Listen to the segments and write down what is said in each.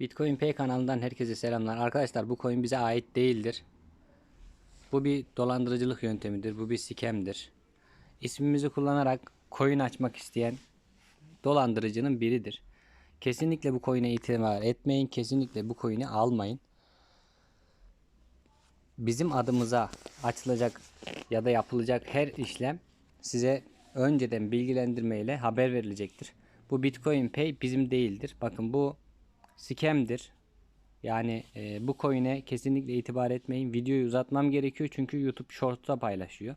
Bitcoin Pay kanalından herkese selamlar. Arkadaşlar bu coin bize ait değildir. Bu bir dolandırıcılık yöntemidir. Bu bir scam'dir. İsmimizi kullanarak coin açmak isteyen dolandırıcının biridir. Kesinlikle bu coin'e itibar etmeyin. Kesinlikle bu coin'i almayın. Bizim adımıza açılacak ya da yapılacak her işlem size önceden bilgilendirmeyle haber verilecektir. Bu Bitcoin Pay bizim değildir. Bakın bu scam'dir. Yani e, bu coin'e kesinlikle itibar etmeyin. Videoyu uzatmam gerekiyor çünkü YouTube Shorts'ta paylaşıyor.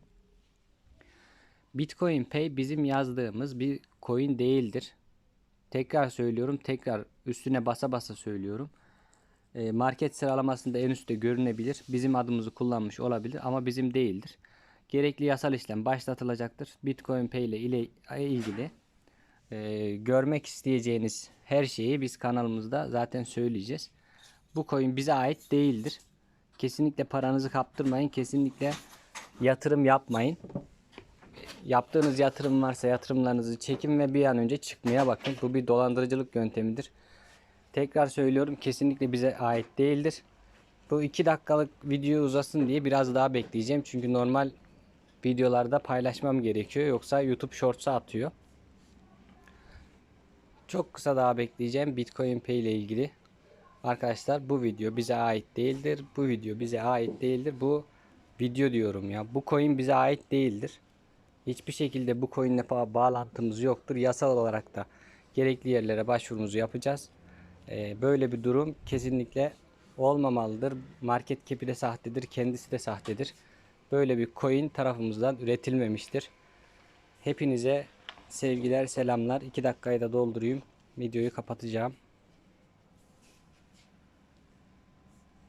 Bitcoin Pay bizim yazdığımız bir coin değildir. Tekrar söylüyorum, tekrar üstüne basa basa söylüyorum. E, market sıralamasında en üstte görünebilir. Bizim adımızı kullanmış olabilir ama bizim değildir. Gerekli yasal işlem başlatılacaktır. Bitcoin Pay ile ilgili e, görmek isteyeceğiniz her şeyi biz kanalımızda zaten söyleyeceğiz. Bu coin bize ait değildir. Kesinlikle paranızı kaptırmayın. Kesinlikle yatırım yapmayın. Yaptığınız yatırım varsa yatırımlarınızı çekin ve bir an önce çıkmaya bakın. Bu bir dolandırıcılık yöntemidir. Tekrar söylüyorum kesinlikle bize ait değildir. Bu 2 dakikalık video uzasın diye biraz daha bekleyeceğim. Çünkü normal videolarda paylaşmam gerekiyor. Yoksa YouTube Shorts'a atıyor. Çok kısa daha bekleyeceğim Bitcoin Pay ile ilgili. Arkadaşlar bu video bize ait değildir. Bu video bize ait değildir. Bu video diyorum ya. Bu coin bize ait değildir. Hiçbir şekilde bu coinle fa- bağlantımız yoktur. Yasal olarak da gerekli yerlere başvurumuzu yapacağız. Ee, böyle bir durum kesinlikle olmamalıdır. Market cap'i de sahtedir. Kendisi de sahtedir. Böyle bir coin tarafımızdan üretilmemiştir. Hepinize sevgiler, selamlar. 2 dakikayı da doldurayım. Videoyu kapatacağım.